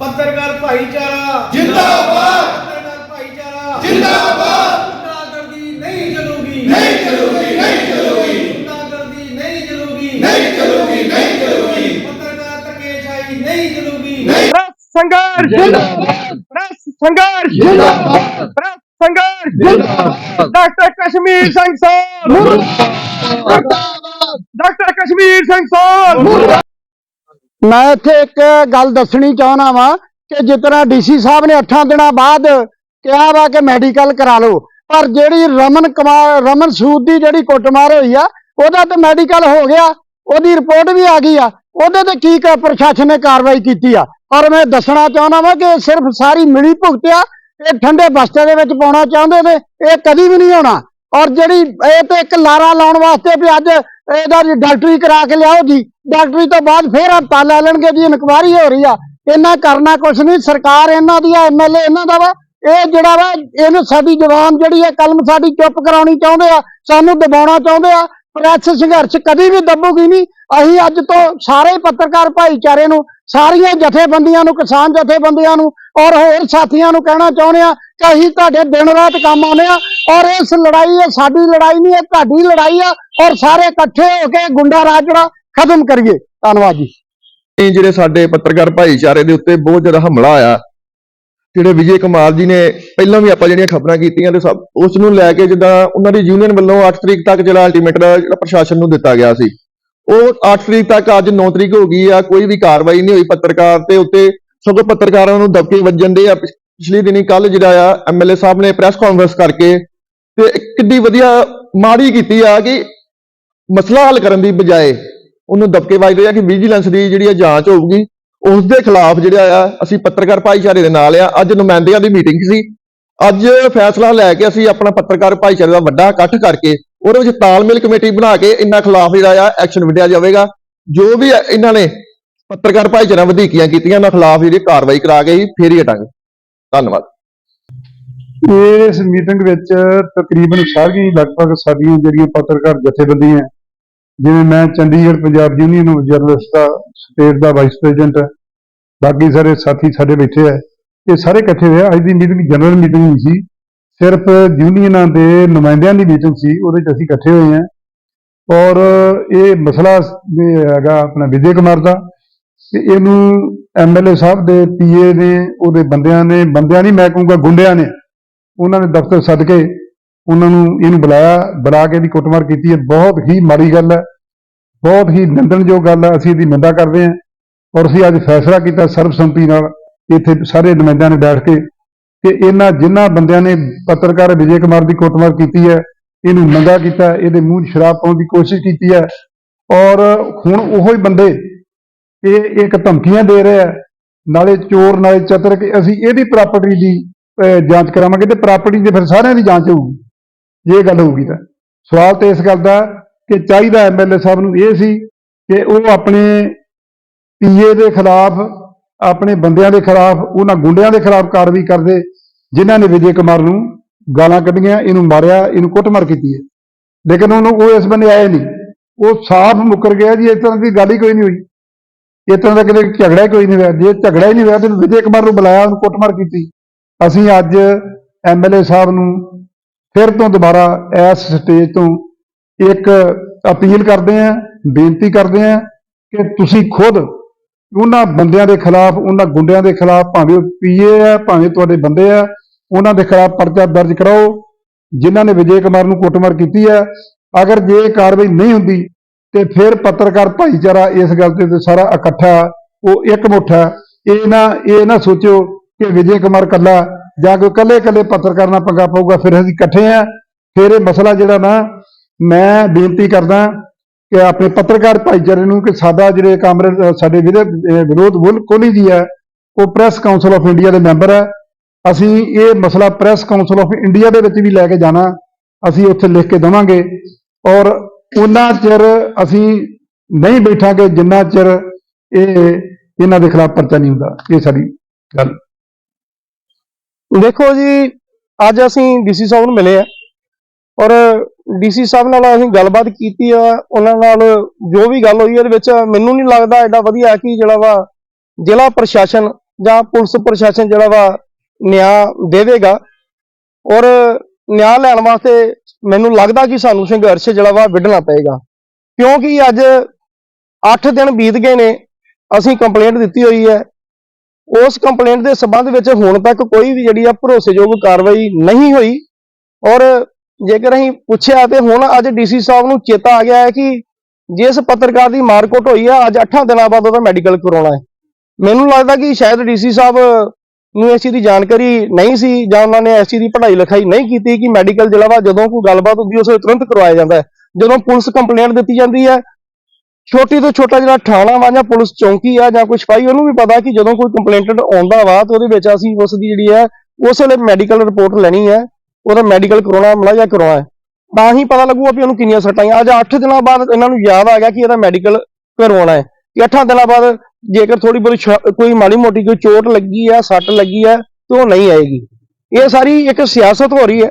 ਪੱਤਰਕਾਰ ਭਾਈਚਾਰਾ ਜਿੰਦਾਬਾਦ ਪੱਤਰਕਾਰ ਭਾਈਚਾਰਾ ਜਿੰਦਾਬਾਦ ਗੁੰਡਾਗਰਦੀ ਨਹੀਂ ਚੱਲੂਗੀ ਨਹੀਂ ਚੱਲੂਗੀ ਨਹੀਂ ਚੱਲੂਗੀ ਗੁੰਡਾਗਰਦੀ ਨਹੀਂ ਚੱਲੂਗੀ ਨਹੀਂ ਚੱਲੂਗੀ ਨਹੀਂ ਚੱਲੂਗੀ ਪੱਤਰਕਾਰ ਧੱਕੇਸ਼ਾਹੀ ਨਹੀਂ ਚੱਲੂਗੀ ਨਹੀਂ ਪ੍ਰੈਸ ਸੰਘਰਸ਼ ਜਿੰਦਾਬਾਦ ਪ੍ਰੈਸ ਸੰਘਰਸ਼ ਜਿੰਦਾਬਾਦ ਪ੍ਰੈਸ ਸੰਘਰਸ਼ ਜਿੰਦਾਬਾਦ ਡਾਕਟਰ ਕਸ਼ਮੀਰ ਸਿੰਘ ਸਾਹਿਬ ਮੁਰਦਾਬਾਦ ਡਾਕਟਰ ਕਸ਼ਮੀਰ ਸਿੰਘ ਸਾਹਿਬ ਮੈਂ ਇੱਥੇ ਇੱਕ ਗੱਲ ਦੱਸਣੀ ਚਾਹਣਾ ਵਾਂ ਕਿ ਜਿਸ ਤਰ੍ਹਾਂ ਡੀਸੀ ਸਾਹਿਬ ਨੇ 8 ਦਿਨਾਂ ਬਾਅਦ ਕਿਹਾ ਵਾ ਕਿ ਮੈਡੀਕਲ ਕਰਾ ਲਓ, ਪਰ ਜਿਹੜੀ ਰਮਨ ਕੁਮਾਰ, ਰਮਨ ਸੂਦ ਦੀ ਜਿਹੜੀ ਕੁੱਟਮਾਰ ਹੋਈ ਆ, ਉਹਦਾ ਤੇ ਮੈਡੀਕਲ ਹੋ ਗਿਆ, ਉਹਦੀ ਰਿਪੋਰਟ ਵੀ ਆ ਗਈ ਆ, ਉਹਦੇ ਤੇ ਕੀ ਕ ਪ੍ਰਸ਼ਾਸਨ ਨੇ ਕਾਰਵਾਈ ਕੀਤੀ ਆ? ਔਰ ਮੈਂ ਦੱਸਣਾ ਚਾਹੁੰਦਾ ਵਾਂ ਕਿ ਸਿਰਫ ਸਾਰੀ ਮਿਲੀ ਭੁਗਤਿਆ ਇਹ ਠੰਡੇ ਬਸਤੇ ਦੇ ਵਿੱਚ ਪਾਉਣਾ ਚਾਹੁੰਦੇ ਨੇ, ਇਹ ਕਦੀ ਵੀ ਨਹੀਂ ਹੋਣਾ। ਔਰ ਜਿਹੜੀ ਇਹ ਤੇ ਇੱਕ ਲਾਰਾ ਲਾਉਣ ਵਾਸਤੇ ਵੀ ਅੱਜ ਇਹਦਾ ਜੀ ਡਾਕਟਰੀ ਕਰਾ ਕੇ ਲਿਆਓ ਜੀ। ਡਾਕਟਰੀ ਤੋਂ ਬਾਅਦ ਫੇਰ ਹਸਪਤਾਲ ਲੈ ਲੈਣਗੇ ਜੀ, ਇਨਕੁਆਰੀ ਹੋ ਰਹੀ ਆ। ਇਹਨਾਂ ਕਰਨਾ ਕੁਛ ਨਹੀਂ, ਸਰਕਾਰ ਇਹਨਾਂ ਦੀ ਆ ਐਮਐਲਏ ਇਹਨਾਂ ਦਾ ਵਾ। ਇਹ ਜਿਹੜਾ ਵਾ, ਇਹਨੂੰ ਸਾਡੀ ਜਵਾਨ ਜਿਹੜੀ ਹੈ ਕਲਮ ਸਾਡੀ ਚੁੱਪ ਕਰਾਉਣੀ ਚਾਹੁੰਦੇ ਆ, ਸਾਨੂੰ ਦਬਾਉਣਾ ਚਾਹੁੰਦੇ ਆ। ਪ੍ਰੈਸ ਸੰਘਰਸ਼ ਕਦੀ ਵੀ ਦੱਬੂਗੀ ਨਹੀਂ। ਅਸੀਂ ਅੱਜ ਤੋਂ ਸਾਰੇ ਪੱਤਰਕਾਰ ਭਾਈਚਾਰੇ ਨੂੰ, ਸਾਰੀਆਂ ਜਥੇਬੰਦੀਆਂ ਨੂੰ, ਕਿਸਾਨ ਜਥੇਬੰਦੀਆਂ ਨੂੰ ਔਰ ਹੋਰ ਸਾਥੀਆਂ ਨੂੰ ਕਹਿਣਾ ਚਾਹੁੰਦੇ ਆ ਕਿ ਅਸੀਂ ਤੁਹਾਡੇ ਦਿਨ ਰਾਤ ਕੰਮ ਆਉਂਦੇ ਆ ਔਰ ਇਸ ਲੜਾਈ, ਇਹ ਸਾਡੀ ਲੜਾਈ ਨਹੀਂ, ਇਹ ਤੁਹਾਡੀ ਲੜਾਈ ਆ ਔਰ ਸਾਰੇ ਇਕੱਠੇ ਹੋ ਕੇ ਗੁੰਡਾ ਰਾਜ ਜਿਹੜਾ ਖਤਮ ਕਰੀਏ। ਧੰਨਵਾਦ ਜੀ। ਇਹ ਜਿਹੜੇ ਸਾਡੇ ਪੱਤਰਕਾਰ ਭਾਈਚਾਰੇ ਦੇ ਉੱਤੇ ਬਹੁਤ ਜ਼ਿਆਦਾ ਹਮਲਾ ਆਇਆ ਜਿਹੜੇ ਵਿਜੇ ਕੁਮਾਰ ਜੀ ਨੇ ਪਹਿਲਾਂ ਵੀ ਆਪਾਂ ਜਿਹੜੀਆਂ ਖਬਰਾਂ ਕੀਤੀਆਂ ਤੇ ਸਭ ਉਸ ਨੂੰ ਲੈ ਕੇ ਜਿੱਦਾਂ ਉਹਨਾਂ ਦੀ ਯੂਨੀਅਨ ਵੱਲੋਂ 8 ਤਰੀਕ ਤੱਕ ਜਿਹੜਾ ਅਲਟੀਮੇਟ ਜਿਹੜਾ ਪ੍ਰਸ਼ਾਸਨ ਨੂੰ ਦਿੱਤਾ ਗਿਆ ਸੀ, ਉਹ 8 ਤਰੀਕ ਤੱਕ ਅੱਜ 9 ਤਰੀਕ ਹੋ ਗਈ ਆ, ਕੋਈ ਵੀ ਕਾਰਵਾਈ ਨਹੀਂ ਹੋਈ ਪੱਤਰਕਾਰ ਤੇ ਉੱਤੇ, ਸਗੋਂ ਪੱਤਰਕਾਰਾਂ ਨੂੰ ਦਬਕੇ ਵੱਜਣ ਦੇ ਆ, ਪਿਛ- ਪਿਛਲੇ ਦਿਨੀ ਕੱਲ ਜਿਹੜਾ ਆ ਐਮਐਲਏ ਸਾਹਿਬ ਨੇ ਪ੍ਰੈਸ ਕਾਨਫਰੰਸ ਕਰਕੇ ਤੇ ਇੱਕ ਕਿੱਡੀ ਵਧੀਆ ਮਾੜੀ ਕੀਤੀ ਆ ਕਿ ਮਸਲਾ ਹੱਲ ਕਰਨ ਦੀ ਬਜਾਏ ਉਹਨੂੰ ਦਬਕੇ ਵੱਜਦੇ ਆ ਕਿ ਵਿਜੀਲੈਂਸ ਦੀ ਜਿਹੜੀ ਆ ਜਾਂਚ ਹੋਊਗੀ। ਉਸ ਦੇ ਖਿਲਾਫ ਜਿਹੜਾ ਆ, ਅਸੀਂ ਪੱਤਰਕਾਰ ਭਾਈਚਾਰੇ ਦੇ ਨਾਲ ਆ। ਅੱਜ ਨੁਮਾਇੰਦਿਆਂ ਦੀ ਮੀਟਿੰਗ ਸੀ। ਅੱਜ ਫੈਸਲਾ ਲੈ ਕੇ ਅਸੀਂ ਆਪਣਾ ਪੱਤਰਕਾਰ ਭਾਈਚਾਰੇ ਦਾ ਵੱਡਾ ਇਕੱਠ ਕਰਕੇ ਉਹਦੇ ਵਿੱਚ ਤਾਲਮੇਲ ਕਮੇਟੀ ਬਣਾ ਕੇ ਇਹਨਾਂ ਖਿਲਾਫ ਜਿਹੜਾ ਆ ਐਕਸ਼ਨ ਵਿਧਿਆ ਜਾਵੇਗਾ। ਜੋ ਵੀ ਇਹਨਾਂ ਨੇ ਪੱਤਰਕਾਰ ਭਾਈਚਾਰਾ ਵਧੀਕੀਆਂ ਕੀਤੀਆਂ, ਉਹਨਾਂ ਖਿਲਾਫ ਜਿਹੜੀ ਕਾਰਵਾਈ ਕਰਾ ਕੇ ਹੀ ਫੇਰ ਹੀ ਹਟਾਂਗੇ। ਧੰਨਵਾਦ। ਇਸ ਮੀਟਿੰਗ ਵਿੱਚ ਤਕਰੀਬਨ ਸਾਰੀਆਂ ਲਗਭਗ ਸਾਡੀਆਂ ਜਿਹੜੀਆਂ ਪੱਤਰਕਾਰ ਜਥੇਬੰਦੀਆਂ ਜਿਵੇਂ ਮੈਂ Chandigarh Punjab union of journalist the state ਦਾ ਵਾਈਸ ਪ੍ਰੈਜ਼ੀਡੈਂਟ ਬਾਕੀ ਸਾਰੇ ਸਾਥੀ ਸਾਡੇ ਬੈਠੇ ਆ। ਇਹ ਸਾਰੇ ਇਕੱਠੇ ਹੋਏ ਆ। ਅੱਜ ਦੀ ਮੀਟਿੰਗ ਜਨਰਲ ਮੀਟਿੰਗ ਨਹੀਂ ਸੀ। ਸਿਰਫ ਯੂਨੀਅਨਾਂ ਦੇ ਨੁਮਾਇੰਦਿਆਂ ਦੀ ਮੀਟਿੰਗ ਸੀ। ਉਹਦੇ 'ਚ ਅਸੀਂ ਇਕੱਠੇ ਹੋਏ ਆ। ਔਰ ਇਹ ਮਸਲਾ ਹੈਗਾ ਆਪਣਾ ਵਿਜੇ ਕੁਮਾਰ ਦਾ। ਤੇ ਇਹਨੂੰ ਐਮਐਲਏ ਸਾਹਿਬ ਦੇ ਪੀਏ ਨੇ, ਉਹਦੇ ਬੰਦਿਆਂ ਨੇ, ਬੰਦਿਆਂ ਨਹੀਂ, ਮੈਂ ਕਹੂੰਗਾ ਗੁੰਡਿਆਂ ਨੇ, ਉਹਨਾਂ ਨੇ ਦਫ਼ਤਰ ਸੱਦ ਕੇ ਉਹਨਾਂ ਨੂੰ ਇਹਨੂੰ ਬੁਲਾਇਆ, ਬੁਲਾ ਕੇ ਇਹਦੀ ਕੁੱਟਮਾਰ ਕੀਤੀ ਹੈ। ਬਹੁਤ ਹੀ ਮਾੜੀ ਗੱਲ ਹੈ। ਬਹੁਤ ਹੀ ਨਿੰਦਣਯੋਗ ਗੱਲ ਹੈ। ਅਸੀਂ ਇਹਦੀ ਨਿੰਦਾ ਕਰਦੇ ਹਾਂ। ਔਰ ਅਸੀਂ ਅੱਜ ਫੈਸਲਾ ਕੀਤਾ ਸਰਬਸੰਮਤੀ ਨਾਲ, ਇੱਥੇ ਸਾਰੇ ਨੁਮਾਇੰਦਿਆਂ ਨੇ ਬੈਠ ਕੇ ਕਿ ਇਹਨਾਂ ਜਿਨ੍ਹਾਂ ਬੰਦਿਆਂ ਨੇ ਪੱਤਰਕਾਰ ਵਿਜੇ ਕੁਮਾਰ ਦੀ ਕੁੱਟਮਾਰ ਕੀਤੀ ਹੈ, ਇਹਨੂੰ ਨੰਗਾ ਕੀਤਾ, ਇਹਦੇ ਮੂੰਹ 'ਚ ਸ਼ਰਾਬ ਪਾਉਣ ਦੀ ਕੋਸ਼ਿਸ਼ ਕੀਤੀ ਹੈ ਔਰ ਹੁਣ ਉਹੋ ਹੀ ਬੰਦੇ ਇਹ ਇੱਕ ਧਮਕੀਆਂ ਦੇ ਰਹੇ ਆ ਨਾਲੇ ਚੋਰ, ਨਾਲੇ ਚਤਰ ਕਿ ਅਸੀਂ ਇਹਦੀ ਪ੍ਰਾਪਰਟੀ ਦੀ ਜਾਂਚ ਕਰਾਵਾਂਗੇ ਤੇ ਪ੍ਰਾਪਰਟੀ ਦੇ ਫਿਰ ਸਾਰਿਆਂ ਦੀ ਜਾਂਚ ਹੋਊਗੀ, ਜੇ ਇਹ ਗੱਲ ਹੋਊਗੀ ਤਾਂ। ਸਵਾਲ ਤੇ ਇਸ ਗੱਲ ਦਾ ਕਿ ਚਾਹੀਦਾ ਐਮਐਲਏ ਸਾਹਿਬ ਨੂੰ ਇਹ ਸੀ ਕਿ ਉਹ ਆਪਣੇ ਪੀਏ ਦੇ ਖਿਲਾਫ, ਆਪਣੇ ਬੰਦਿਆਂ ਦੇ ਖਿਲਾਫ, ਉਹਨਾਂ ਗੁੰਡਿਆਂ ਦੇ ਖਿਲਾਫ ਕਾਰਵਾਈ ਕਰਦੇ, ਜਿਨ੍ਹਾਂ ਨੇ ਵਿਜੇ ਕੁਮਾਰ ਨੂੰ ਗਾਲਾਂ ਕੱਢੀਆਂ, ਇਹਨੂੰ ਮਾਰਿਆ, ਇਹਨੂੰ ਕੁੱਟਮਾਰ ਕੀਤੀ ਹੈ। ਲੇਕਿਨ ਉਹਨੂੰ ਉਹ ਇਸ ਬੰਨੇ ਆਏ ਨਹੀਂ। ਉਹ ਸਾਫ਼ ਮੁੱਕਰ ਗਿਆ ਜੀ, ਇਸ ਤਰ੍ਹਾਂ ਦੀ ਗੱਲ ਹੀ ਕੋਈ ਨਹੀਂ ਹੋਈ। ਇਸ ਤਰ੍ਹਾਂ ਦਾ ਕਿਤੇ ਝਗੜਾ ਹੀ ਕੋਈ ਨਹੀਂ ਹੋਇਆ। ਜੇ ਝਗੜਾ ਹੀ ਨਹੀਂ ਹੋਇਆ ਤੇ ਵਿਜੇ ਕੁਮਾਰ ਨੂੰ ਬੁਲਾਇਆ, ਉਹਨੂੰ ਕੁੱਟਮਾਰ ਕੀਤੀ। ਅਸੀਂ ਅੱਜ ਐਮਐਲਏ ਸਾਹਿਬ ਨੂੰ ਫਿਰ ਤੋਂ ਦੁਬਾਰਾ ਇਸ ਸਟੇਜ ਤੋਂ ਇੱਕ ਅਪੀਲ ਕਰਦੇ ਆਂ ਬੇਨਤੀ ਕਰਦੇ ਆਂ ਕਿ ਤੁਸੀਂ ਖੁਦ ਉਹਨਾਂ ਬੰਦਿਆਂ ਦੇ ਖਿਲਾਫ, ਉਹਨਾਂ ਗੁੰਡਿਆਂ ਦੇ ਖਿਲਾਫ ਭਾਵੇਂ ਉਹ ਪੀਏ ਆ, ਭਾਵੇਂ ਤੁਹਾਡੇ ਬੰਦੇ ਆ, ਉਹਨਾਂ ਦੇ ਖਿਲਾਫ ਪਰਚਾ ਦਰਜ ਕਰਾਓ। ਜਿਨ੍ਹਾਂ ਨੇ ਵਿਜੇ ਕੁਮਾਰ ਨੂੰ ਕੁੱਟਮਾਰ ਕੀਤੀ ਹੈ ਅਗਰ ਜੇ ਕਾਰਵਾਈ ਨਹੀਂ ਹੁੰਦੀ, ਤੇ ਫਿਰ ਪੱਤਰਕਾਰ ਭਾਈਚਾਰਾ ਇਸ ਗੱਲ ਤੇ ਸਾਰਾ ਇਕੱਠਾ, ਉਹ ਇਕਮੁੱਠ ਹੈ ਇਹ ਨਾ ਇਹ ਨਾ ਸੋਚਿਓ ਕਿ ਵਿਜੇ ਕੁਮਾਰ ਕੱਲਾ ਜਾਂ ਕੋਈ ਕੱਲੇ ਕੱਲੇ ਪੱਤਰਕਾਰ ਨਾਲ ਪੰਗਾ ਪਊਗਾ, ਫਿਰ ਅਸੀਂ ਇਕੱਠੇ ਆ। ਫਿਰ ਇਹ ਮਸਲਾ ਜਿਹੜਾ ਨਾ, ਮੈਂ ਬੇਨਤੀ ਕਰਦਾ ਕਿ ਆਪਣੇ ਪੱਤਰਕਾਰ ਭਾਈਚਾਰੇ ਨੂੰ ਕਿ ਸਾਡਾ ਜਿਹੜੇ ਕਾਮਰੇਡ ਸਾਡੇ ਵਿਰੋ- ਵਿਰੋਧ ਬੁੱਲ ਕੋਹਲੀ ਜੀ ਹੈ, ਉਹ ਪ੍ਰੈਸ ਕਾਉਂਸਲ ਆਫ ਇੰਡੀਆ ਦੇ ਮੈਂਬਰ ਹੈ। ਅਸੀਂ ਇਹ ਮਸਲਾ ਪ੍ਰੈਸ ਕਾਉਂਸਲ ਆਫ ਇੰਡੀਆ ਦੇ ਵਿੱਚ ਵੀ ਲੈ ਕੇ ਜਾਣਾ, ਅਸੀਂ ਉੱਥੇ ਲਿਖ ਕੇ ਦੇਵਾਂਗੇ। ਔਰ ਉਹਨਾਂ ਚਿਰ ਅਸੀਂ ਨਹੀਂ ਬੈਠਾਂਗੇ, ਜਿੰਨਾ ਚਿਰ ਇਹ ਇਹਨਾਂ ਦੇ ਖਿਲਾਫ ਪਰਚਾ ਨਹੀਂ ਹੁੰਦਾ। ਇਹ ਸਾਡੀ ਗੱਲ। ਦੇਖੋ ਜੀ, ਅੱਜ ਅਸੀਂ ਡੀਸੀ ਸਾਹਿਬ ਨੂੰ ਮਿਲੇ ਆ। ਔਰ ਡੀਸੀ ਸਾਹਿਬ ਨਾਲ ਅਸੀਂ ਗੱਲਬਾਤ ਕੀਤੀ ਆ, ਉਹਨਾਂ ਨਾਲ ਜੋ ਵੀ ਗੱਲ ਹੋਈ ਉਹਦੇ ਵਿੱਚ ਮੈਨੂੰ ਨਹੀਂ ਲੱਗਦਾ ਐਡਾ ਵਧੀਆ ਕਿ ਜਿਹੜਾ ਵਾ ਜ਼ਿਲ੍ਹਾ ਪ੍ਰਸ਼ਾਸਨ ਜਾਂ ਪੁਲਿਸ ਪ੍ਰਸ਼ਾਸਨ ਜਿਹੜਾ ਵਾ ਨਿਆਂ ਦੇਵੇਗਾ। ਔਰ ਨਿਆਂ ਲੈਣ ਵਾਸਤੇ ਮੈਨੂੰ ਲੱਗਦਾ ਕਿ ਸਾਨੂੰ ਸੰਘਰਸ਼ ਜਿਹੜਾ ਵਾ ਵਿੱਢਣਾ ਪਏਗਾ। ਕਿਉਂਕਿ ਅੱਜ 8 ਦਿਨ ਬੀਤ ਗਏ ਨੇ, ਅਸੀਂ ਕੰਪਲੇਂਟ ਦਿੱਤੀ ਹੋਈ ਹੈ। ਉਸ ਕੰਪਲੇਂਟ ਦੇ ਸਬੰਧ ਵਿੱਚ ਹੁਣ ਤੱਕ ਕੋਈ ਵੀ ਜਿਹੜੀ ਆ ਭਰੋਸੇਯੋਗ ਕਾਰਵਾਈ ਨਹੀਂ ਹੋਈ। ਔਰ ਜੇਕਰ ਅਸੀਂ ਪੁੱਛਿਆ ਤੇ ਹੁਣ ਅੱਜ ਡੀਸੀ ਸਾਹਿਬ ਨੂੰ ਚੇਤਾ ਆ ਗਿਆ ਹੈ ਕਿ ਜਿਸ ਪੱਤਰਕਾਰ ਦੀ ਮਾਰਕੁੱਟ ਹੋਈ ਆ, ਅੱਜ 8 ਦਿਨਾਂ ਬਾਅਦ ਉਹਦਾ ਮੈਡੀਕਲ ਕਰਾਉਣਾ ਹੈ। ਮੈਨੂੰ ਲੱਗਦਾ ਕਿ ਸ਼ਾਇਦ ਡੀਸੀ ਸਾਹਿਬ ਨੂੰ ਇਸ ਚੀਜ਼ ਦੀ ਜਾਣਕਾਰੀ ਨਹੀਂ ਸੀ ਜਾਂ ਉਹਨਾਂ ਨੇ ਇਸ ਚੀਜ਼ ਦੀ ਪੜ੍ਹਾਈ ਲਿਖਾਈ ਨਹੀਂ ਕੀਤੀ ਕਿ ਮੈਡੀਕਲ ਜਿਹੜਾ ਵਾ ਜਦੋਂ ਕੋਈ ਗੱਲਬਾਤ ਹੁੰਦੀ ਉਸ ਵੇਲੇ ਤੁਰੰਤ ਕਰਵਾਇਆ ਜਾਂਦਾ ਹੈ। ਜਦੋਂ ਪੁਲਿਸ ਕੰਪਲੇਂਟ ਦਿੱਤੀ ਜਾਂਦੀ ਹੈ, ਛੋਟੀ ਤੋਂ ਛੋਟਾ ਜਿਹੜਾ ਥਾਣਾ ਵਾ ਜਾਂ ਪੁਲਿਸ ਚੌਂਕੀ ਆ ਜਾਂ ਕੋਈ ਸਿਪਾਹੀ, ਉਹਨੂੰ ਵੀ ਪਤਾ ਕਿ ਜਦੋਂ ਕੋਈ ਕੰਪਲੇਂਟਡ ਆਉਂਦਾ ਵਾ ਤੇ ਉਹਦੇ ਵਿੱਚ ਅਸੀਂ ਉਸ ਦੀ ਜਿਹੜੀ ਹੈ, ਉਸ ਵੇਲੇ ਮੈਡੀਕਲ ਰਿਪੋਰਟ ਲੈਣੀ ਹੈ। ਉਹਦਾ ਮੈਡੀਕਲ ਕਰਾਉਣਾ ਮੁਲਾਜ਼ਾ ਕਰਵਾਉਣਾ ਕਰਾਉਣਾ ਤਾਂ ਹੀ ਪਤਾ ਲੱਗੂਗਾ ਵੀ ਉਹਨੂੰ ਕਿੰਨੀਆਂ ਸੱਟਾਂ ਆਈਆਂ। ਅੱਜ 8 ਦਿਨਾਂ ਬਾਅਦ ਇਹਨਾਂ ਨੂੰ ਯਾਦ ਆ ਗਿਆ ਕਿ ਇਹਦਾ ਮੈਡੀਕਲ ਕਰਵਾਉਣਾ ਹੈ। ਕਿ 8 ਦਿਨਾਂ ਬਾਅਦ ਜੇਕਰ ਥੋੜੀ ਬਹੁਤੀ ਕੋਈ ਮਾੜੀ ਮੋਟੀ ਕੋਈ ਚੋਟ ਲੱਗੀ ਆ ਸੱਟ ਲੱਗੀ ਹੈ ਤੇ ਉਹ ਨਹੀਂ ਆਏਗੀ। ਇਹ ਸਾਰੀ ਇੱਕ ਸਿਆਸਤ ਹੋ ਰਹੀ ਹੈ।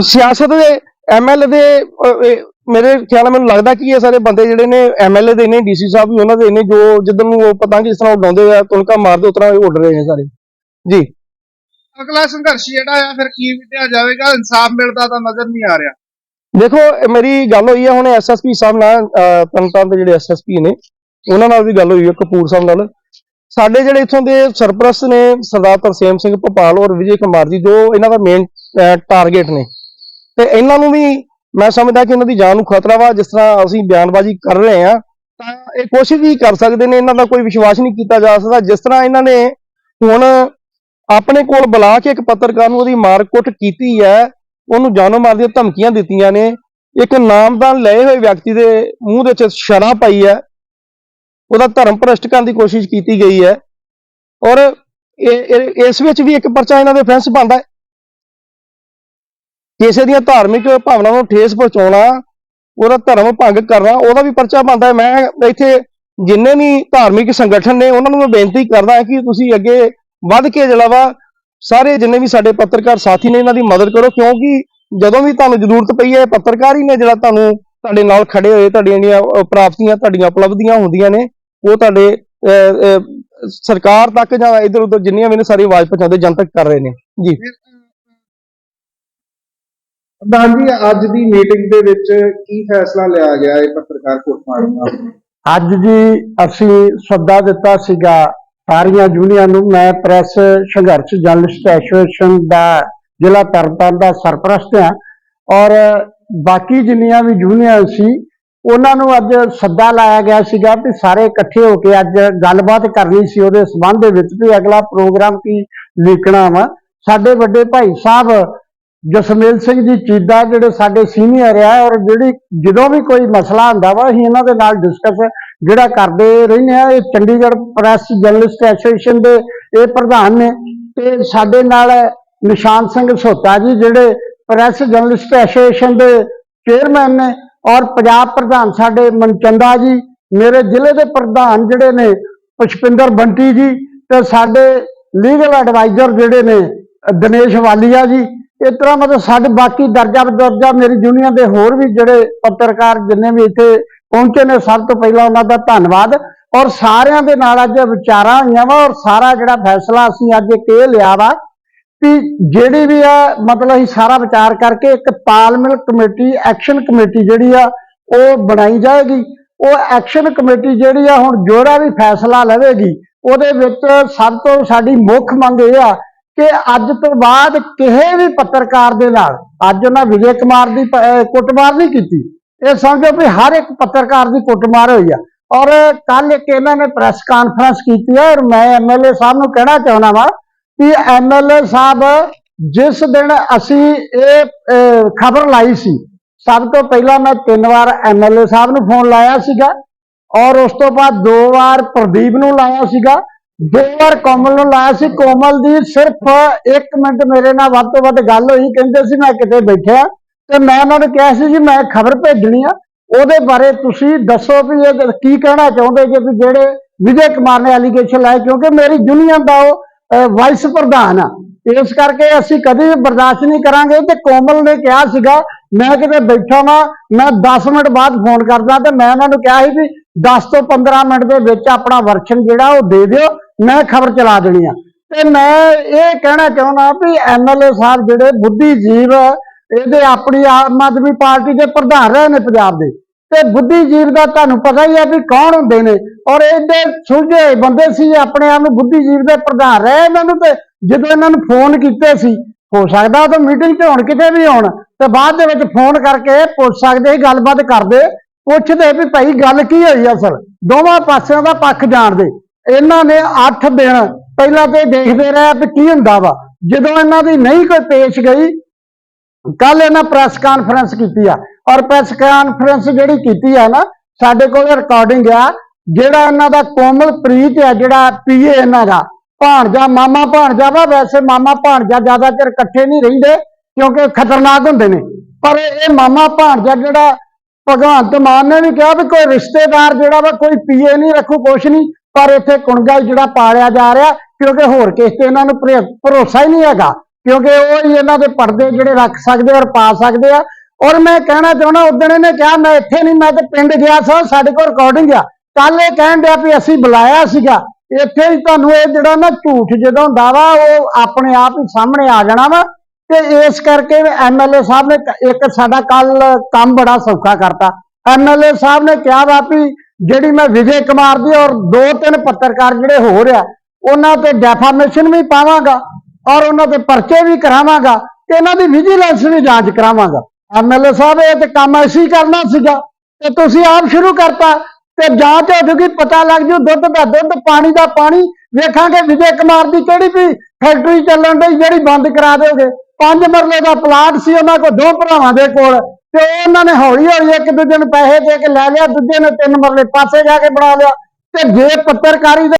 ਸਿਆਸਤ ਦੇ ਐਮਐਲਏ ਦੇ ਅਹ, ਇਹ ਮੇਰੇ ਖਿਆਲ ਮੈਨੂੰ ਲੱਗਦਾ ਕਿ ਇਹ ਸਾਰੇ ਬੰਦੇ ਜਿਹੜੇ ਨੇ ਐਮਐਲਏ ਦੇ ਨੇ ਡੀਸੀ ਸਾਹਿਬ ਵੀ ਉਹਨਾਂ ਦੇ ਨੇ ਜੋ ਜਿੱਦਨ ਨੂੰ ਉਹ ਪਤੰਗ ਜਿਸ ਤਰ੍ਹਾਂ ਉਡਾਉਂਦੇ ਆ ਤੁਲਕਾ ਮਾਰਦੇ ਉਸ ਤਰ੍ਹਾਂ ਇਹ ਉੱਡ ਰਹੇ ਨੇ ਸਾਰੇ। ਜੀ। ਅਗਲਾ ਸੰਘਰਸ਼ ਜਿਹੜਾ ਆ ਫਿਰ ਕੀ ਵਿੱਢਿਆ ਜਾਵੇਗਾ? ਇਨਸਾਫ ਮਿਲਦਾ ਤਾਂ ਨਜ਼ਰ ਨਹੀਂ ਆ ਰਿਹਾ। ਦੇਖੋ ਇਹ ਮੇਰੀ ਗੱਲ ਹੋਈ ਹੈ ਹੁਣ ਐਸਐਸਪੀ ਸਾਹਿਬ ਨਾਲ ਅਹ, ਦੇ ਜਿਹੜੇ ਐਸਐਸਪੀ ਨੇ ਉਹਨਾਂ ਨਾਲ ਵੀ ਗੱਲ ਹੋਈ ਹੈ ਕਪੂਰ ਸਾਹਿਬ ਨਾਲ। ਸਾਡੇ ਜਿਹੜੇ ਇੱਥੋਂ ਦੇ ਸਰਪ੍ਰਸਤ ਨੇ ਸਰਦਾਰ ਤਰਸੇਮ ਸਿੰਘ ਭੋਪਾਲ ਔਰ ਵਿਜੇ ਕੁਮਾਰ ਜੀ ਜੋ ਇਹਨਾਂ ਦਾ ਮੇਨ ਟਾਰਗੇਟ ਨੇ। ਤੇ ਇਹਨਾਂ ਨੂੰ ਵੀ ਮੈਂ ਸਮਝਦਾ ਕਿ ਇਹਨਾਂ ਦੀ ਜਾਨ ਨੂੰ ਖਤਰਾ ਵਾ ਜਿਸ ਤਰ੍ਹਾਂ ਅਸੀਂ ਬਿਆਨਬਾਜ਼ੀ ਕਰ ਰਹੇ ਹਾਂ ਤਾਂ ਇਹ ਕੋਸ਼ਿਸ਼ ਵੀ ਕਰ ਸਕਦੇ ਨੇ ਇਹਨਾਂ ਦਾ ਕੋਈ ਵਿਸ਼ਵਾਸ ਨਹੀਂ ਕੀਤਾ ਜਾ ਸਕਦਾ। ਜਿਸ ਤਰ੍ਹਾਂ ਇਹਨਾਂ ਨੇ ਹੁਣ ਆਪਣੇ ਕੋਲ ਬੁਲਾ ਕੇ ਇੱਕ ਪੱਤਰਕਾਰ ਨੂੰ ਉਹਦੀ ਮਾਰਕੁੱਟ ਕੀਤੀ ਹੈ, ਉਹਨੂੰ ਜਾਨੋਂ ਮਾਰ ਦੀਆਂ ਧਮਕੀਆਂ ਦਿੱਤੀਆਂ ਨੇ, ਇੱਕ ਨਾਮਦਾਨ ਲਏ ਹੋਏ ਵਿਅਕਤੀ ਦੇ ਮੂੰਹ ਦੇ ਵਿੱਚ ਸ਼ਰਾਂ ਪਾਈ ਹੈ, ਉਹਦਾ ਧਰਮ ਭ੍ਰਸ਼ਟ ਕਰਨ ਦੀ ਕੋਸ਼ਿਸ਼ ਕੀਤੀ ਗਈ ਹੈ, ਔਰ ਇਸ ਵਿੱਚ ਵੀ ਇੱਕ ਪਰਚਾ ਇਹਨਾਂ ਦੇ ਫੈਂਸ ਬਣਦਾ ਹੈ। ਕਿਸੇ ਦੀਆਂ ਧਾਰਮਿਕ ਭਾਵਨਾਵਾਂ ਨੂੰ ਠੇਸ ਪਹੁੰਚਾਉਣਾ, ਉਹਦਾ ਧਰਮ ਭੰਗ ਕਰਨਾ, ਉਹਦਾ ਵੀ ਪਰਚਾ ਬਣਦਾ ਹੈ। ਮੈਂ ਇੱਥੇ ਜਿੰਨੇ ਵੀ ਧਾਰਮਿਕ ਸੰਗਠਨ ਨੇ, ਉਹਨਾਂ ਨੂੰ ਮੈਂ ਬੇਨਤੀ ਕਰਦਾ ਕਿ ਤੁਸੀਂ ਅੱਗੇ ਵੱਧ ਕੇ ਜਿਹੜਾ ਵਾ ਸਾਰੇ ਜਿੰਨੇ ਵੀ ਸਾਡੇ ਪੱਤਰਕਾਰ ਸਾਥੀ ਨੇ ਇਹਨਾਂ ਦੀ ਮਦਦ ਕਰੋ ਕਿਉਂਕਿ ਜਦੋਂ ਵੀ ਤੁਹਾਨੂੰ ਜ਼ਰੂਰਤ ਪਈ ਹੈ ਪੱਤਰਕਾਰ ਹੀ ਨੇ ਜਿਹੜਾ ਤੁਹਾਨੂੰ ਤੁਹਾਡੇ ਨਾਲ ਖੜੇ ਹੋਏ ਤੁਹਾਡੀਆਂ ਜਿਹੜੀਆਂ ਪ੍ਰਾਪਤੀਆਂ ਤੁਹਾਡੀਆਂ ਉਪਲਬਧੀਆਂ ਹੁੰਦੀਆਂ ਨੇ ਉਹ ਤੁਹਾਡੇ ਸਰਕਾਰ ਤੱਕ ਜਾਂ ਇਧਰ ਉਧਰ ਜਿੰਨੀਆਂ ਵੀ ਨੇ ਸਾਰੀ ਆਵਾਜ਼ ਪਹੁੰਚਾਉਂਦੇ ਜਨਤਕ ਕਰ ਰਹੇ ਨੇ। ਜੀ। ਪ੍ਰਧਾਨ ਜੀ ਅੱਜ ਦੀ ਮੀਟਿੰਗ ਦੇ ਵਿੱਚ ਕੀ ਫੈਸਲਾ ਲਿਆ ਗਿਆ ਹੈ ਪੱਤਰਕਾਰ ਕੋਟ ਮਾਰਨ ਅੱਜ ਜੀ ਅਸੀਂ ਸੱਦਾ ਦਿੱਤਾ ਸੀਗਾ ਸਾਰੀਆਂ ਯੂਨੀਅਨ ਨੂੰ ਮੈਂ ਪ੍ਰੈਸ ਸੰਘਰਸ਼ ਜਰਨਲਿਸਟ ਐਸੋਸੀਏਸ਼ਨ ਦਾ, ਜ਼ਿਲ੍ਹਾ ਤਰਨਤਾਰਨ ਦਾ ਸਰਪ੍ਰਸਤ ਹਾਂ ਔਰ ਬਾਕੀ ਜਿੰਨੀਆਂ ਵੀ ਯੂਨੀਅਨ ਸੀ, ਉਹਨਾਂ ਨੂੰ ਅੱਜ ਸੱਦਾ ਲਾਇਆ ਗਿਆ ਸੀਗਾ ਵੀ ਸਾਰੇ ਇਕੱਠੇ ਹੋ ਕੇ ਅੱਜ ਗੱਲਬਾਤ ਕਰਨੀ ਸੀ ਉਹਦੇ ਸਬੰਧ ਦੇ ਵਿੱਚ ਵੀ ਅਗਲਾ ਪ੍ਰੋਗਰਾਮ ਕੀ ਲਿਖਣਾ ਵਾ। ਸਾਡੇ ਵੱਡੇ ਭਾਈ ਸਾਹਿਬ ਜਸਮੇਲ ਸਿੰਘ ਜੀ ਚੀਦਾ ਜਿਹੜੇ ਸਾਡੇ ਸੀਨੀਅਰ ਆ ਔਰ ਜਿਹੜੀ ਜਦੋਂ ਵੀ ਕੋਈ ਮਸਲਾ ਹੁੰਦਾ ਵਾ, ਅਸੀਂ ਇਹਨਾਂ ਦੇ ਨਾਲ ਡਿਸਕਸ ਜਿਹੜਾ ਕਰਦੇ ਰਹਿੰਦੇ ਆ, ਇਹ ਚੰਡੀਗੜ੍ਹ ਪ੍ਰੈਸ ਜਰਨਲਿਸਟ ਐਸੋਸੀਏਸ਼ਨ ਦੇ ਇਹ ਪ੍ਰਧਾਨ ਨੇ ਤੇ ਸਾਡੇ ਨਾਲ ਨਿਸ਼ਾਨ ਸਿੰਘ ਸੋਤਾ ਜੀ ਜਿਹੜੇ ਪ੍ਰੈਸ ਜਰਨਲਿਸਟ ਐਸੋਸੀਏਸ਼ਨ ਦੇ ਚੇਅਰਮੈਨ ਨੇ ਔਰ ਪੰਜਾਬ ਪ੍ਰਧਾਨ ਸਾਡੇ ਮਨਚੰਦਾ ਜੀ, ਮੇਰੇ ਜ਼ਿਲ੍ਹੇ ਦੇ ਪ੍ਰਧਾਨ ਜਿਹੜੇ ਨੇ ਪੁਸ਼ਪਿੰਦਰ ਬੰਟੀ ਜੀ ਤੇ ਸਾਡੇ ਲੀਗਲ ਐਡਵਾਈਜ਼ਰ ਜਿਹੜੇ ਨੇ ਦਿਨੇਸ਼ ਵਾਲੀਆ ਜੀ ਇਸ ਤਰ੍ਹਾਂ ਮਤਲਬ ਸਾਡੇ ਬਾਕੀ ਦਰਜਾ ਬਦਰਜਾ ਮੇਰੀ ਯੂਨੀਅਨ ਦੇ ਹੋਰ ਵੀ ਜਿਹੜੇ ਪੱਤਰਕਾਰ ਜਿੰਨੇ ਵੀ ਇੱਥੇ ਪਹੁੰਚੇ ਨੇ, ਸਭ ਤੋਂ ਪਹਿਲਾਂ ਉਹਨਾਂ ਦਾ ਧੰਨਵਾਦ। ਔਰ ਸਾਰਿਆਂ ਦੇ ਨਾਲ ਅੱਜ ਵਿਚਾਰਾਂ ਹੋਈਆਂ ਵਾ ਔਰ ਸਾਰਾ ਜਿਹੜਾ ਫੈਸਲਾ ਅਸੀਂ ਅੱਜ ਇੱਕ ਇਹ ਲਿਆ ਵਾ ਕਿ ਜਿਹੜੀ ਵੀ ਆ, ਮਤਲਬ ਅਸੀਂ ਸਾਰਾ ਵਿਚਾਰ ਕਰਕੇ ਇੱਕ ਤਾਲਮੇਲ ਕਮੇਟੀ, ਐਕਸ਼ਨ ਕਮੇਟੀ ਜਿਹੜੀ ਆ, ਉਹ ਬਣਾਈ ਜਾਏਗੀ। ਉਹ ਐਕਸ਼ਨ ਕਮੇਟੀ ਜਿਹੜੀ ਆ, ਹੁਣ ਜਿਹੜਾ ਵੀ ਫੈਸਲਾ ਲਵੇਗੀ, ਉਹਦੇ ਵਿੱਚ ਸਭ ਤੋਂ ਸਾਡੀ ਮੁੱਖ ਮੰਗ ਇਹ ਆ ਕਿ ਅੱਜ ਤੋਂ ਬਾਅਦ ਕਿਸੇ ਵੀ ਪੱਤਰਕਾਰ ਦੇ ਨਾਲ, ਅੱਜ ਉਹਨਾਂ ਵਿਜੇ ਕੁਮਾਰ ਦੀ ਕੁੱਟਮਾਰ ਨਹੀਂ ਕੀਤੀ। ਇਹ ਸਮਝੋ ਵੀ ਹਰ ਇੱਕ ਪੱਤਰਕਾਰ ਦੀ ਕੁੱਟਮਾਰ ਹੋਈ ਆ। ਔਰ ਕੱਲ ਇੱਕ ਇਹਨਾਂ ਨੇ ਪ੍ਰੈਸ ਕਾਨਫਰੰਸ ਕੀਤੀ ਹੈ ਔਰ ਮੈਂ ਐਮਐਲਏ ਸਾਹਿਬ ਨੂੰ ਕਹਿਣਾ ਚਾਹੁੰਦਾ ਵਾਂ ਕਿ ਐਮਐਲਏ ਸਾਹਿਬ, ਜਿਸ ਦਿਨ ਅਸੀਂ ਇਹ ਖਬਰ ਲਾਈ ਸੀ, ਸਭ ਤੋਂ ਪਹਿਲਾਂ ਮੈਂ ਤਿੰਨ ਵਾਰ ਐਮਐਲਏ ਸਾਹਿਬ ਨੂੰ ਫੋਨ ਲਾਇਆ ਸੀਗਾ, ਔਰ ਉਸ ਤੋਂ ਬਾਅਦ ਦੋ ਵਾਰ ਪ੍ਰਦੀਪ ਨੂੰ ਲਾਇਆ ਸੀਗਾ ਦੋ ਵਾਰ ਕੋਮਲ ਨੂੰ ਲਾਇਆ ਸੀ। ਕੋਮਲ ਦੀ ਸਿਰਫ 1 ਮਿੰਟ ਮੇਰੇ ਨਾਲ ਵੱਧ ਤੋਂ ਵੱਧ ਗੱਲ ਹੋਈ। ਕਹਿੰਦੇ ਸੀ, ਮੈਂ ਕਿਤੇ ਬੈਠਿਆ ਤੇ ਮੈਂ ਉਹਨਾਂ ਨੂੰ ਕਿਹਾ ਸੀ ਜੀ, ਮੈਂ ਖਬਰ ਭੇਜਣੀ ਆ। ਉਹਦੇ ਬਾਰੇ ਤੁਸੀਂ ਦੱਸੋ ਵੀ ਇਹ ਕੀ ਕਹਿਣਾ ਚਾਹੁੰਦੇ ਜੇ ਵੀ ਜਿਹੜੇ ਵਿਜੇ ਕੁਮਾਰ ਨੇ ਐਲੀਗੇਸ਼ਨ ਲਾਏ? ਕਿਉਂਕਿ ਮੇਰੀ ਯੂਨੀਅਨ ਦਾ ਉਹ ਵਾਈਸ ਪ੍ਰਧਾਨ ਆ। ਇਸ ਕਰਕੇ ਅਸੀਂ ਕਦੇ ਵੀ ਬਰਦਾਸ਼ਤ ਨਹੀਂ ਕਰਾਂਗੇ। ਤੇ ਕੋਮਲ ਨੇ ਕਿਹਾ ਸੀਗਾ, ਮੈਂ ਕਿਤੇ ਬੈਠਾ ਵਾਂ, ਮੈਂ 10 ਮਿੰਟ ਬਾਅਦ ਫੋਨ ਕਰਦਾ ਤੇ ਮੈਂ ਉਹਨਾਂ ਨੂੰ ਕਿਹਾ ਸੀ ਵੀ 10 ਤੋਂ 15 ਮਿੰਟ ਦੇ ਵਿੱਚ ਆਪਣਾ ਵਰਸ਼ਨ ਜਿਹੜਾ ਉਹ ਦੇ ਦਿਓ। ਮੈਂ ਖਬਰ ਚਲਾ ਦੇਣੀ ਆ। ਤੇ ਮੈਂ ਇਹ ਕਹਿਣਾ ਚਾਹੁੰਦਾ ਵੀ ਐਮਐਲਏ ਸਾਹਿਬ ਜਿਹੜੇ ਬੁੱਧੀਜੀਵ ਇਹਦੇ ਆਪਣੀ ਆਮ ਆਦਮੀ ਪਾਰਟੀ ਦੇ ਪ੍ਰਧਾਨ ਰਹੇ ਨੇ ਪੰਜਾਬ ਦੇ। ਤੇ ਬੁੱਧੀਜੀਵ ਦਾ ਤੁਹਾਨੂੰ ਪਤਾ ਹੀ ਹੈ ਵੀ ਕੌਣ ਹੁੰਦੇ ਨੇ। ਔਰ ਇਹਦੇ ਸੁਲਝੇ ਬੰਦੇ ਸੀ ਆਪਣੇ ਆਪ ਨੂੰ ਬੁੱਧੀਜੀਵ ਦੇ ਪ੍ਰਧਾਨ ਰਹੇ ਇਹਨਾਂ ਨੂੰ ਤੇ ਜਦੋਂ ਇਹਨਾਂ ਨੂੰ ਫੋਨ ਕੀਤੇ ਸੀ, ਹੋ ਸਕਦਾ ਉਹ ਤਾਂ ਮੀਟਿੰਗ 'ਚ ਹੋਣ, ਕਿਤੇ ਵੀ ਹੋਣ, ਤੇ ਬਾਅਦ ਦੇ ਵਿੱਚ ਫੋਨ ਕਰਕੇ ਪੁੱਛ ਸਕਦੇ, ਗੱਲਬਾਤ ਕਰਦੇ, ਪੁੱਛਦੇ ਵੀ ਭਾਈ ਗੱਲ ਕੀ ਹੋਈ ਅਸਲ? ਦੋਵਾਂ ਪਾਸਿਆਂ ਦਾ ਪੱਖ ਜਾਣਦੇ। ਇਹਨਾਂ ਨੇ 8 ਦਿਨ ਪਹਿਲਾਂ ਤੇ ਦੇਖਦੇ ਰਹੇ ਵੀ ਕੀ ਹੁੰਦਾ ਵਾ। ਜਦੋਂ ਇਹਨਾਂ ਦੀ ਨਹੀਂ ਕੋਈ ਪੇਸ਼ ਗਈ ਕੱਲ ਇਹਨਾਂ ਪ੍ਰੈਸ ਕਾਨਫਰੰਸ ਕੀਤੀ ਆ। ਔਰ ਪ੍ਰੈਸ ਕਾਨਫਰੰਸ ਜਿਹੜੀ ਕੀਤੀ ਆ ਨਾ, ਸਾਡੇ ਕੋਲ ਰਿਕਾਰਡਿੰਗ ਆ, ਜਿਹੜਾ ਇਹਨਾਂ ਦਾ ਕੋਮਲਪ੍ਰੀਤ ਆ, ਜਿਹੜਾ ਪੀਏ ਇਹਨਾਂ ਦਾ। ਭਾਣਜਾ, ਮਾਮਾ ਭਾਣਜਾ ਵਾ, ਵੈਸੇ ਮਾਮਾ ਭਾਣਜਾ ਜ਼ਿਆਦਾ ਚਿਰ ਇਕੱਠੇ ਨਹੀਂ ਰਹਿੰਦੇ, ਕਿਉਂਕਿ ਖਤਰਨਾਕ ਹੁੰਦੇ ਨੇ। ਪਰ ਇਹ ਮਾਮਾ ਭਾਣਜਾ ਜਿਹੜਾ ਭਗਵੰਤ ਮਾਨ ਨੇ ਵੀ ਕਿਹਾ ਵੀ ਕੋਈ ਰਿਸ਼ਤੇਦਾਰ ਜਿਹੜਾ ਵਾ, ਕੋਈ ਪੀਏ ਨਹੀਂ ਰੱਖੂ, ਕੁਛ ਨਹੀਂ। ਪਰ ਇੱਥੇ ਕੁਣਗਾ ਜਿਹੜਾ ਪਾਲਿਆ ਜਾ ਰਿਹਾ, ਕਿਉਂਕਿ ਹੋਰ ਕਿਸ ਤੇ ਇਹਨਾਂ ਨੂੰ ਭਰੇ- ਭਰੋਸਾ ਹੀ ਨਹੀਂ ਹੈਗਾ, ਕਿਉਂਕਿ ਉਹ ਹੀ ਇਹਨਾਂ ਦੇ ਪਰਦੇ ਜਿਹੜੇ ਰੱਖ ਸਕਦੇ ਔਰ ਪਾ ਸਕਦੇ ਆ। ਔਰ ਮੈਂ ਕਹਿਣਾ ਚਾਹੁੰਦਾ ਉਦੋਂ ਇਹਨੇ ਕਿਹਾ, ਮੈਂ ਇੱਥੇ ਨਹੀਂ, ਮੈਂ ਤੇ ਪਿੰਡ ਗਿਆ ਸਾਂ, ਸਾਡੇ ਕੋਲ ਰਿਕਾਰਡਿੰਗ ਆ। ਕੱਲ ਇਹ ਕਹਿਣ ਡਿਆ ਵੀ ਅਸੀਂ ਬੁਲਾਇਆ ਸੀਗਾ। ਇੱਥੇ ਹੀ ਤੁਹਾਨੂੰ ਇਹ ਜਿਹੜਾ ਨਾ ਝੂਠ ਜਦੋਂ ਹੁੰਦਾ ਵਾ, ਉਹ ਆਪਣੇ ਆਪ ਹੀ ਸਾਹਮਣੇ ਆ ਜਾਣਾ ਵਾ। ਤੇ ਇਸ ਕਰਕੇ ਐਮਐਲਏ ਸਾਹਿਬ ਨੇ ਇੱਕ ਸਾਡਾ ਕੱਲ ਕੰਮ ਬੜਾ ਸੌਖਾ ਕਰਤਾ। ਐਮਐਲਏ ਸਾਹਿਬ ਨੇ ਕਿਹਾ ਵਾ ਵੀ ਜਿਹੜੀ ਮੈਂ ਵਿਜੇ ਕੁਮਾਰ ਦੀ ਔਰ ਦੋ ਤਿੰਨ ਪੱਤਰਕਾਰ ਜਿਹੜੇ ਹੋਰ ਆ ਉਹਨਾਂ ਤੇ ਡੈਫਾਮੇਸ਼ਨ ਵੀ ਪਾਵਾਂਗਾ ਔਰ ਉਹਨਾਂ ਤੇ ਪਰਚੇ ਵੀ ਕਰਾਵਾਂਗਾ ਤੇ ਇਹਨਾਂ ਦੀ ਵਿਜੀਲੈਂਸ ਵੀ ਜਾਂਚ ਕਰਾਵਾਂਗਾ। ਐਮਐਲਏ ਸਾਹਿਬ, ਇਹ ਤੇ ਕੰਮ ਐਸੀ ਕਰਨਾ ਸੀਗਾ ਤੇ ਤੁਸੀਂ ਆਪ ਸ਼ੁਰੂ ਕਰਤਾ ਤੇ ਜਾਂਚ ਹੋ ਜੂਗੀ, ਪਤਾ ਲੱਗ ਜੂ ਦੁੱਧ ਦਾ ਦੁੱਧ, ਪਾਣੀ ਦਾ ਪਾਣੀ, ਵੇਖਾਂਗੇ ਵਿਜੇ ਕੁਮਾਰ ਦੀ ਕਿਹੜੀ ਵੀ ਫੈਕਟਰੀ ਚੱਲਣ ਦੀ ਜਿਹੜੀ ਬੰਦ ਕਰਾ ਦਿਓਗੇ। ਪੰਜ ਮਰਲੇ ਦਾ ਪਲਾਟ ਸੀ ਉਹਨਾਂ ਕੋਲ, ਦੋ ਭਰਾਵਾਂ ਦੇ ਕੋਲ। ਤੇ ਉਹਨਾਂ ਨੇ ਹੌਲੀ ਹੌਲੀ ਇੱਕ ਦੂਜੇ ਨੂੰ ਪੈਸੇ ਦੇ ਕੇ ਲੈ ਲਿਆ, ਦੂਜੇ ਨੇ ਤਿੰਨ ਮਰਲੇ ਪਾਸੇ ਜਾ ਕੇ ਬਣਾ ਲਿਆ। ਤੇ ਜੇ ਪੱਤਰਕਾਰੀ ਦੇ